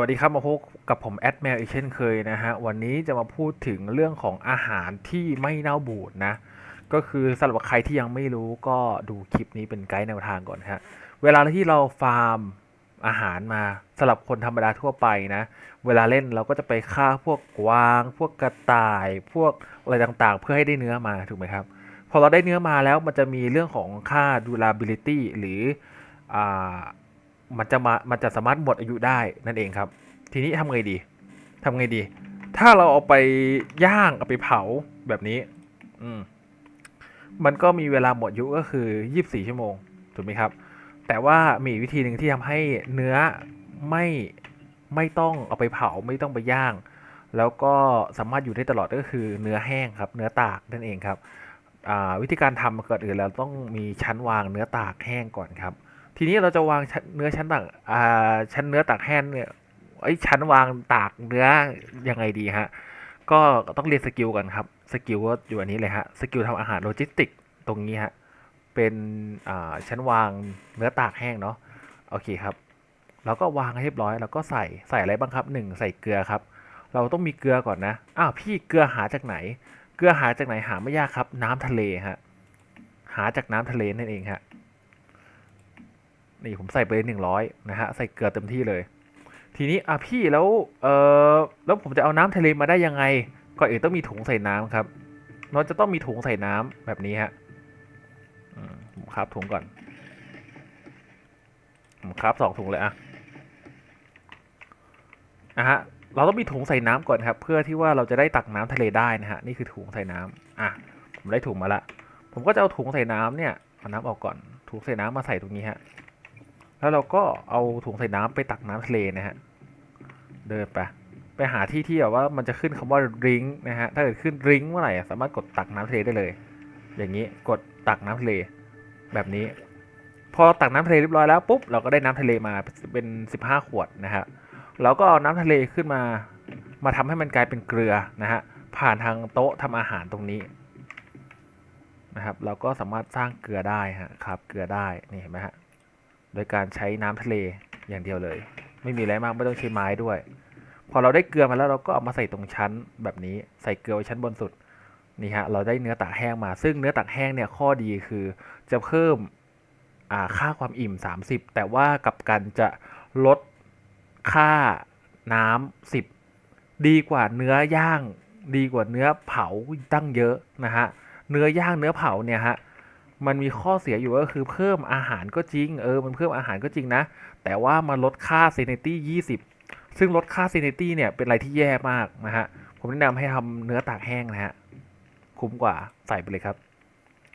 วัสดีครับมาพบกับผมแอดแมวอีกเช่นเคยนะฮะวันนี้จะมาพูดถึงเรื่องของอาหารที่ไม่เน่าบูดนะ ก็คือสำหรับใครที่ยังไม่รู้ก็ดูคลิปนี้เป็นไกด์แนวทางก่อนฮะเวลาที่เราฟาร์มอาหารมาสำหรับคนธรรมดาทั่วไปนะ เวลาเล่นเราก็จะไปฆ่าพวกกวาง พวกกระต่าย พวกอะไรต่างๆ เพื่อให้ได้เนื้อมาถูกไหมครับ พอเราได้เนื้อมาแล้วมันจะมีเรื่องของค่า durability หรืออ่า มันจะมามันจะสามารถหมดอายุได้นั่นเองครับ ทีนี้ทำไงดีทำไงดี ถ้าเราเอาไปย่างเอาไปเผาแบบนี้ อืมมันก็มีเวลาหมดอายุก็คือ 24 ชั่วโมงถูกไหมครับ แต่ว่ามีวิธีหนึ่งที่ทำให้เนื้อไม่ไม่ต้องเอาไปเผาไม่ต้องไปย่าง แล้วก็สามารถอยู่ได้ตลอดก็คือเนื้อแห้งครับ เนื้อตากนั่นเองครับอ่าวิธีการทำก่อนอื่นเราต้องมีชั้นวางเนื้อตากแห้งก่อนครับ ทีนี้เราจะวางเนื้อชั้นตากอ่าชั้นเนื้อตากแห้งเนี่ยไอ้ชั้นวางตากเนื้อยังไงดีฮะก็ต้องเรียนสกิลกันครับสกิลก็อยู่อันนี้เลยฮะสกิลทำอาหารโลจิสติกตรงนี้ฮะเป็นอ่าชั้นวางเนื้อตากแห้งเนาะโอเคครับเราก็วางให้เรียบร้อยแล้วก็ใส่ใส่อะไรบ้างครับหนึ่งใส่เกลือครับ เราต้องมีเกลือก่อนนะอ้าวพี่เกลือหาจากไหน เกลือหาจากไหนหาไม่ยากครับ น้ำทะเลฮะหาจากน้ำทะเลนั่นเองฮะ นี่ผมใส่ไปหนึ่งร้อยนะฮะใส่เกลือเต็มที่เลย ทีนี้อะพี่แล้วเออแล้วผมจะเอาน้ำทะเลมาได้ยังไงก่อนอื่นต้องมีถุงใส่น้ำครับเราจะต้องมีถุงใส่น้ำแบบนี้ฮะผมครับถุงก่อนผมครับสองถุงเลยอะนะฮะเราต้องมีถุงใส่น้ำก่อนครับ เพื่อที่ว่าเราจะได้ตักน้ำทะเลได้นะฮะนี่คือถุงใส่น้ำอะผมได้ถุงมาละผมก็จะเอาถุงใส่น้ำเนี่ยเอาน้ำออกก่อนถุงใส่น้ำมาใส่ตรงนี้ฮะ แล้วเราก็เอาถุงใส่น้ำไปตักน้ำทะเลนะฮะ เดินไป ไปหาที่ที่แบบว่ามันจะขึ้นคำว่าริงนะฮะ ถ้าเกิดขึ้นริงเมื่อไหร่สามารถกดตักน้ำทะเลได้เลย อย่างนี้กดตักน้ำทะเลแบบนี้ พอตักน้ำทะเลเรียบร้อยแล้วปุ๊บเราก็ได้น้ำทะเลมาเป็นสิบห้าขวดนะฮะเราก็เอาน้ำทะเลขึ้นมา มาทำให้มันกลายเป็นเกลือนะฮะ ผ่านทางโต๊ะทำอาหารตรงนี้นะครับ เราก็สามารถสร้างเกลือได้ฮะครับเกลือได้ นี่เห็นไหมฮะ โดยการใช้น้ำทะเลอย่างเดียวเลย ไม่มีอะไรมากไม่ต้องใช้ไม้ด้วย พอเราได้เกลือมาแล้วเราก็เอามาใส่ตรงชั้นแบบนี้ใส่เกลือไว้ชั้นบนสุดนี่ฮะเราได้เนื้อตากแห้งมา ซึ่งเนื้อตากแห้งเนี่ยข้อดีคือจะเพิ่มค่าความอิ่ม 30 แต่ว่ากับกันจะลดค่าน้ำ10 ดีกว่าเนื้อย่าง ดีกว่าเนื้อเผาตั้งเยอะนะฮะเนื้อย่างเนื้อเผาเนี่ยฮะ มันมีข้อเสียอยู่ก็คือเพิ่มอาหารก็จริง เออ มันเพิ่มอาหารก็จริงนะ แต่ว่ามันลดค่าเซนตี้ยี่สิบซึ่งลดค่าเซนตี้เนี่ยเป็นอะไรที่แย่มากนะฮะ ผมแนะนำให้ทำเนื้อตากแห้งนะฮะ คุ้มกว่าใส่ไปเลยครับ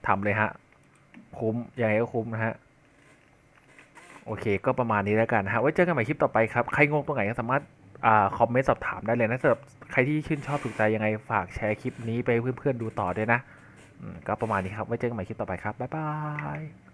ทำเลยฮะ คุ้ม ยังไงก็คุ้มนะฮะ โอเค ก็ประมาณนี้แล้วกันฮะ ไว้เจอกันใหม่คลิปต่อไปครับ ใครงงตรงไหนก็สามารถอ่าคอมเมนต์สอบถามได้เลยนะสำหรับใครที่ชื่นชอบถูกใจยังไงฝากแชร์คลิปนี้ไปเพื่อนๆดูต่อด้วยนะ ก็ประมาณนี้ครับ ไว้เจอกันใหม่คลิปต่อไปครับ บ๊ายบาย